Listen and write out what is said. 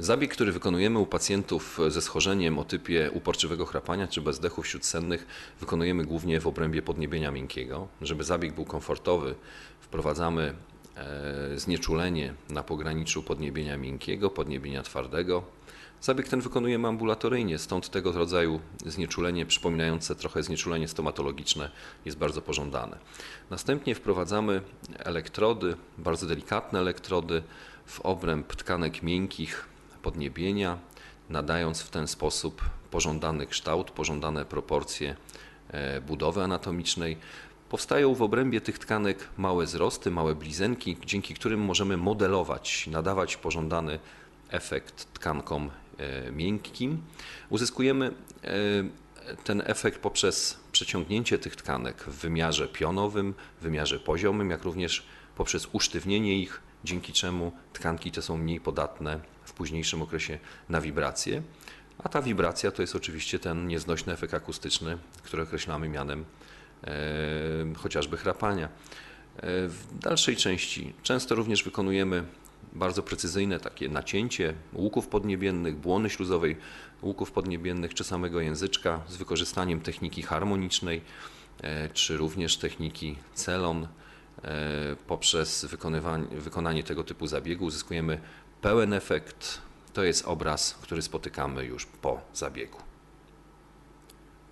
Zabieg, który wykonujemy u pacjentów ze schorzeniem o typie uporczywego chrapania czy bezdechów śródsennych, wykonujemy głównie w obrębie podniebienia miękkiego. Żeby zabieg był komfortowy, wprowadzamy e, znieczulenie na pograniczu podniebienia miękkiego, podniebienia twardego. Zabieg ten wykonujemy ambulatoryjnie, stąd tego rodzaju znieczulenie przypominające trochę znieczulenie stomatologiczne jest bardzo pożądane. Następnie wprowadzamy elektrody, bardzo delikatne elektrody w obręb tkanek miękkich podniebienia, nadając w ten sposób pożądany kształt, pożądane proporcje e, budowy anatomicznej. Powstają w obrębie tych tkanek małe wzrosty, małe blizenki, dzięki którym możemy modelować, nadawać pożądany efekt tkankom e, miękkim. Uzyskujemy e, ten efekt poprzez przeciągnięcie tych tkanek w wymiarze pionowym, w wymiarze poziomym, jak również poprzez usztywnienie ich, dzięki czemu tkanki te są mniej podatne w późniejszym okresie na wibracje. A ta wibracja to jest oczywiście ten nieznośny efekt akustyczny, który określamy mianem e, chociażby chrapania. E, w dalszej części często również wykonujemy bardzo precyzyjne takie nacięcie łuków podniebiennych, błony śluzowej łuków podniebiennych czy samego języczka z wykorzystaniem techniki harmonicznej e, czy również techniki celon. E, Poprzez wykonanie tego typu zabiegu uzyskujemy pełen efekt. To jest obraz, który spotykamy już po zabiegu.